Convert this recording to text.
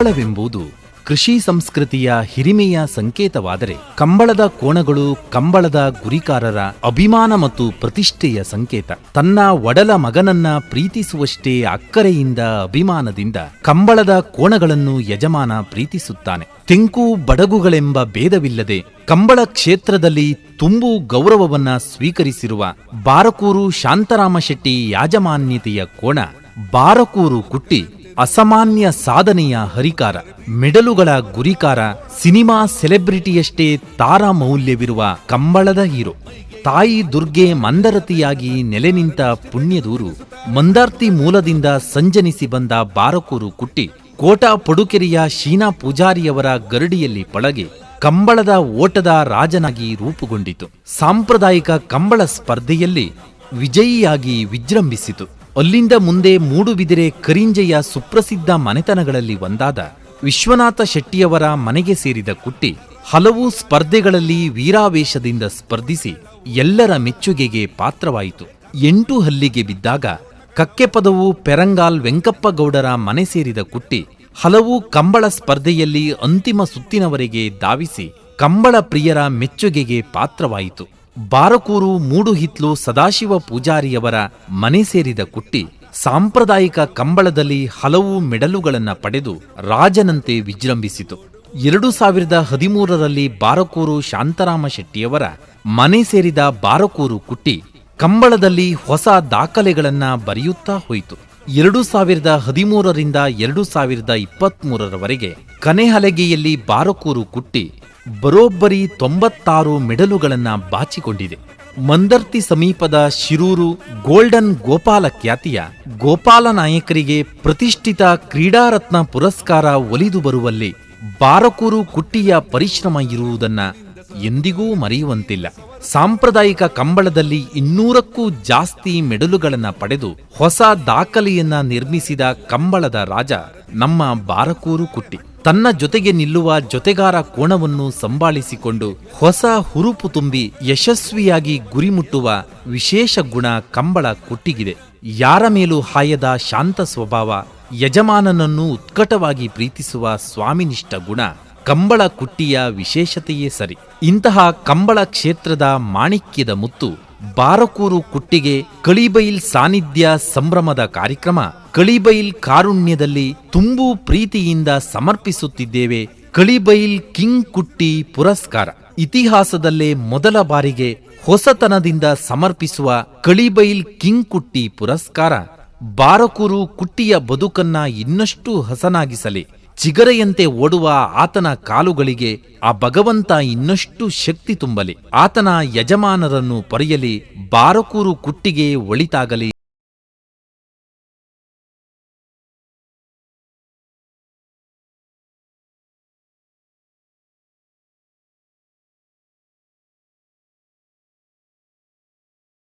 ಕಂಬಳವೆಂಬುದು ಕೃಷಿ ಸಂಸ್ಕೃತಿಯ ಹಿರಿಮೆಯ ಸಂಕೇತವಾದರೆ ಕಂಬಳದ ಕೋಣಗಳು ಕಂಬಳದ ಗುರಿಕಾರರ ಅಭಿಮಾನ ಮತ್ತು ಪ್ರತಿಷ್ಠೆಯ ಸಂಕೇತ. ತನ್ನ ಒಡಲ ಮಗನನ್ನ ಪ್ರೀತಿಸುವಷ್ಟೇ ಅಕ್ಕರೆಯಿಂದ ಅಭಿಮಾನದಿಂದ ಕಂಬಳದ ಕೋಣಗಳನ್ನು ಯಜಮಾನ ಪ್ರೀತಿಸುತ್ತಾನೆ. ತೆಂಕು ಬಡಗುಗಳೆಂಬ ಭೇದವಿಲ್ಲದೆ ಕಂಬಳ ಕ್ಷೇತ್ರದಲ್ಲಿ ತುಂಬು ಗೌರವವನ್ನ ಸ್ವೀಕರಿಸಿರುವ ಬಾರಕೂರು ಶಾಂತರಾಮ ಶೆಟ್ಟಿ ಯಾಜಮಾನ್ಯತೆಯ ಕೋಣ, ಬಾರಕೂರು ಕುಟ್ಟಿ ಅಸಾಮಾನ್ಯ ಸಾಧನೆಯ ಹರಿಕಾರ, ಮೆಡಲುಗಳ ಗುರಿಕಾರ, ಸಿನಿಮಾ ಸೆಲೆಬ್ರಿಟಿಯಷ್ಟೇ ತಾರಾ ಮೌಲ್ಯವಿರುವ ಕಂಬಳದ ಹೀರೋ. ತಾಯಿ ದುರ್ಗೆ ಮಂದರತಿಯಾಗಿ ನೆಲೆ ನಿಂತ ಪುಣ್ಯದೂರು, ಮಂದಾರ್ತಿ ಮೂಲದಿಂದ ಸಂಜನಿಸಿ ಬಂದ ಬಾರಕೂರು ಕುಟ್ಟಿ, ಕೋಟಾ ಪಡುಕೆರೆಯ ಶೀನಾ ಪೂಜಾರಿಯವರ ಗರಡಿಯಲ್ಲಿ ಪಳಗೆ, ಕಂಬಳದ ಓಟದ ರಾಜನಾಗಿ ರೂಪುಗೊಂಡಿತು. ಸಾಂಪ್ರದಾಯಿಕ ಕಂಬಳ ಸ್ಪರ್ಧೆಯಲ್ಲಿ ವಿಜಯಿಯಾಗಿ ವಿಜೃಂಭಿಸಿತು. ಅಲ್ಲಿಂದ ಮುಂದೆ ಮೂಡುಬಿದಿರೆ ಕರಿಂಜೆಯ ಸುಪ್ರಸಿದ್ಧ ಮನೆತನಗಳಲ್ಲಿ ಒಂದಾದ ವಿಶ್ವನಾಥ ಶೆಟ್ಟಿಯವರ ಮನೆಗೆ ಸೇರಿದ ಕುಟ್ಟಿ ಹಲವು ಸ್ಪರ್ಧೆಗಳಲ್ಲಿ ವೀರಾವೇಶದಿಂದ ಸ್ಪರ್ಧಿಸಿ ಎಲ್ಲರ ಮೆಚ್ಚುಗೆಗೆ ಪಾತ್ರವಾಯಿತು. ಎಂಟು ಹಲ್ಲಿಗೆ ಬಿದ್ದಾಗ ಕಕ್ಕೆ ಪದವು ಪೆರಂಗಾಲ್ ವೆಂಕಪ್ಪಗೌಡರ ಮನೆ ಸೇರಿದ ಕುಟ್ಟಿ ಹಲವು ಕಂಬಳ ಸ್ಪರ್ಧೆಯಲ್ಲಿ ಅಂತಿಮ ಸುತ್ತಿನವರೆಗೆ ಧಾವಿಸಿ ಕಂಬಳ ಪ್ರಿಯರ ಮೆಚ್ಚುಗೆಗೆ ಪಾತ್ರವಾಯಿತು. ಬಾರಕೂರು ಮೂಡುಹಿತ್ಲು ಸದಾಶಿವ ಪೂಜಾರಿಯವರ ಮನೆ ಸೇರಿದ ಕುಟ್ಟಿ ಸಾಂಪ್ರದಾಯಿಕ ಕಂಬಳದಲ್ಲಿ ಹಲವು ಮೆಡಲುಗಳನ್ನು ಪಡೆದು ರಾಜನಂತೆ ವಿಜೃಂಭಿಸಿತು. ಎರಡು ಸಾವಿರದ ಹದಿಮೂರರಲ್ಲಿ ಬಾರಕೂರು ಶಾಂತರಾಮ ಶೆಟ್ಟಿಯವರ ಮನೆ ಸೇರಿದ ಬಾರಕೂರು ಕುಟ್ಟಿ ಕಂಬಳದಲ್ಲಿ ಹೊಸ ದಾಖಲೆಗಳನ್ನು ಬರೆಯುತ್ತಾ ಹೋಯಿತು. ಎರಡು ಸಾವಿರದ ಹದಿಮೂರರಿಂದ ಎರಡು ಸಾವಿರದ ಇಪ್ಪತ್ತ್ಮೂರರವರೆಗೆ ಕನೆಹಲಗೆಯಲ್ಲಿ ಬಾರಕೂರು ಕುಟ್ಟಿ ಬರೋಬ್ಬರಿ ತೊಂಬತ್ತಾರು ಮೆಡಲುಗಳನ್ನು ಬಾಚಿಕೊಂಡಿದೆ. ಮಂದರ್ತಿ ಸಮೀಪದ ಶಿರೂರು ಗೋಲ್ಡನ್ ಗೋಪಾಲ ಖ್ಯಾತಿಯ ಗೋಪಾಲ ನಾಯಕರಿಗೆ ಪ್ರತಿಷ್ಠಿತ ಕ್ರೀಡಾರತ್ನ ಪುರಸ್ಕಾರ ಒಲಿದು ಬರುವಲ್ಲಿ ಬಾರಕೂರು ಕುಟ್ಟಿಯ ಪರಿಶ್ರಮ ಇರುವುದನ್ನ ಎಂದಿಗೂ ಮರೆಯುವಂತಿಲ್ಲ. ಸಾಂಪ್ರದಾಯಿಕ ಕಂಬಳದಲ್ಲಿ ಇನ್ನೂರಕ್ಕೂ ಜಾಸ್ತಿ ಮೆಡಲುಗಳನ್ನು ಪಡೆದು ಹೊಸ ದಾಖಲೆಯನ್ನ ನಿರ್ಮಿಸಿದ ಕಂಬಳದ ರಾಜ ನಮ್ಮ ಬಾರಕೂರು ಕುಟ್ಟಿ. ತನ್ನ ಜೊತೆಗೆ ನಿಲ್ಲುವ ಜೊತೆಗಾರ ಕೋಣವನ್ನು ಸಂಭಾಳಿಸಿಕೊಂಡು ಹೊಸ ಹುರುಪು ತುಂಬಿ ಯಶಸ್ವಿಯಾಗಿ ಗುರಿ ಮುಟ್ಟುವ ವಿಶೇಷ ಗುಣ ಕಂಬಳ ಕುಟ್ಟಿಗಿದೆ. ಯಾರ ಮೇಲೂ ಹಾಯದ ಶಾಂತ ಸ್ವಭಾವ, ಯಜಮಾನನನ್ನು ಉತ್ಕಟವಾಗಿ ಪ್ರೀತಿಸುವ ಸ್ವಾಮಿನಿಷ್ಠ ಗುಣ, ಕಂಬಳ ಕುಟ್ಟಿಯ ವಿಶೇಷತೆಯೇ ಸರಿ. ಇಂತಹ ಕಂಬಳ ಕ್ಷೇತ್ರದ ಮಾಣಿಕ್ಯದ ಮುತ್ತು ಬಾರಕೂರು ಕುಟ್ಟಿಗೆ ಕಳಿಬೈಲ್ ಸಾನ್ನಿಧ್ಯ ಸಂಭ್ರಮದ ಕಾರ್ಯಕ್ರಮ. ಕಳಿಬೈಲ್ ಕಾರುಣ್ಯದಲ್ಲಿ ತುಂಬು ಪ್ರೀತಿಯಿಂದ ಸಮರ್ಪಿಸುತ್ತಿದ್ದೇವೆ ಕಳಿಬೈಲ್ ಕಿಂಗ್ ಕುಟ್ಟಿ ಪುರಸ್ಕಾರ. ಇತಿಹಾಸದಲ್ಲೇ ಮೊದಲ ಬಾರಿಗೆ ಹೊಸತನದಿಂದ ಸಮರ್ಪಿಸುವ ಕಳಿಬೈಲ್ ಕಿಂಗ್ ಕುಟ್ಟಿ ಪುರಸ್ಕಾರ. ಬಾರಕೂರು ಕುಟ್ಟಿಯ ಬದುಕನ್ನ ಇನ್ನಷ್ಟು ಹಸನಾಗಿಸಲಿ. ಚಿಗರೆಯಂತೆ ಓಡುವ ಆತನ ಕಾಲುಗಳಿಗೆ ಆ ಭಗವಂತ ಇನ್ನಷ್ಟು ಶಕ್ತಿ ತುಂಬಲಿ. ಆತನ ಯಜಮಾನರನ್ನು ಪೊರೆಯಲಿ ಬಾರಕೂರು ಕುಟ್ಟಿಗೆ ಒಳಿತಾಗಲಿ.